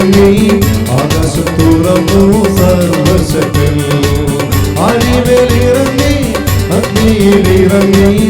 അറിവേ ആകാശത്തുറന്നു സർവശത്തിൽ അറിവിലിറങ്ങി അഗ്നിയിലിറങ്ങി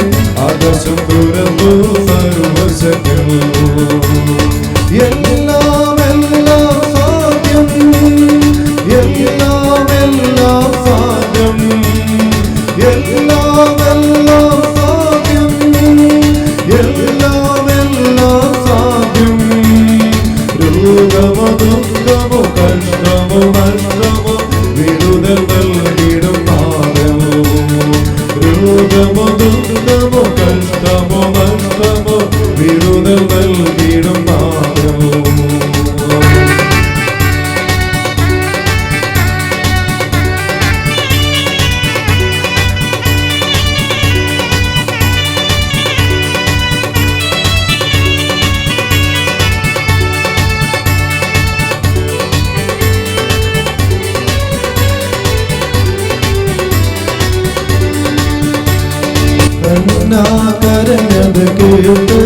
കരുണാകരനത് കേട്ട്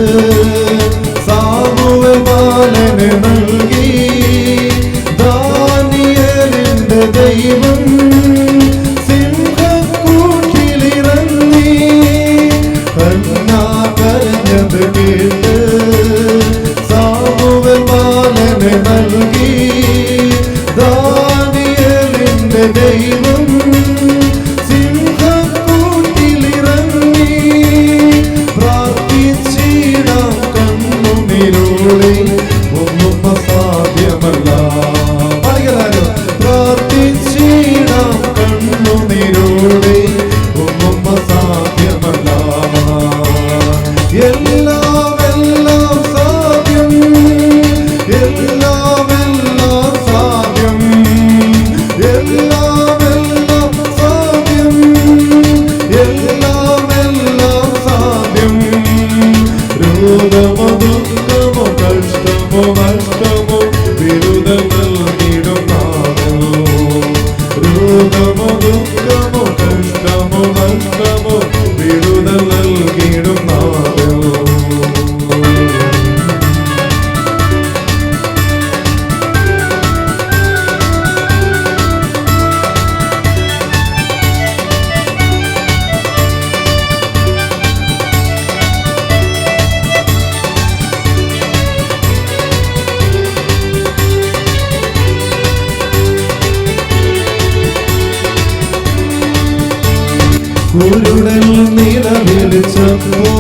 ഉരുടൽ നിലവിളിച്ചപ്പോ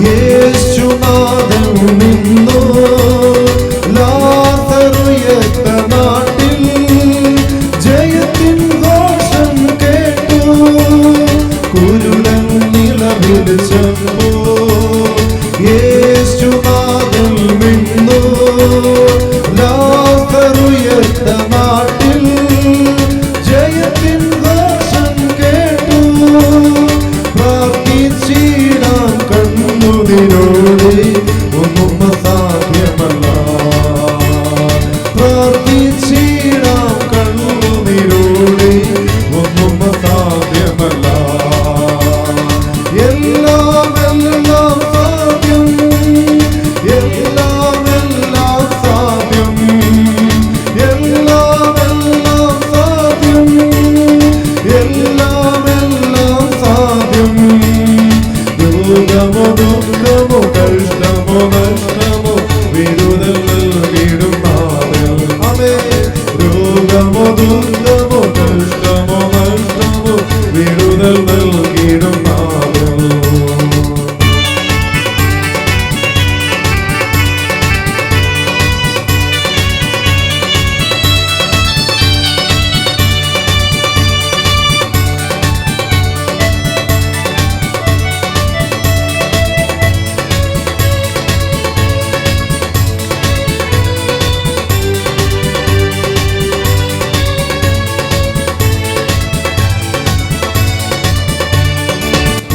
യേശുനാഥൻ നിന്നു. ലാത്തറുയത്ത നാട്ടിൽ കേട്ടു. കുരുടൽ നിലവിളിച്ചപ്പോ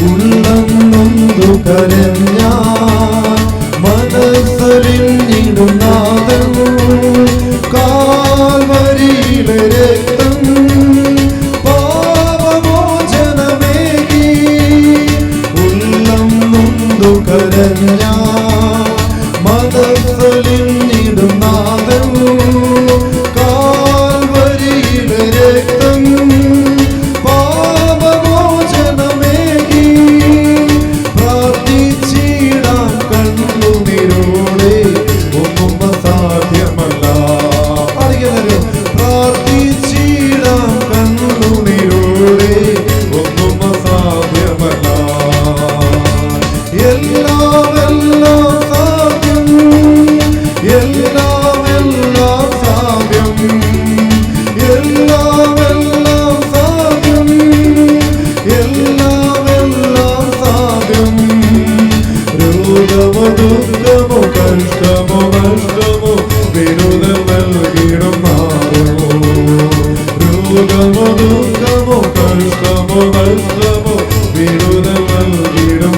ഉള്ളം നൊന്തു കരഞ്ഞാ നഷ്ടമോ നഷ്ടമോ വിനോദം നൽകിയിടം മാറുമോ രോഗമോ ദുഃഖമോ കഷ്ടമോ നഷ്ടമോ വിനോദം നൽകിയിടം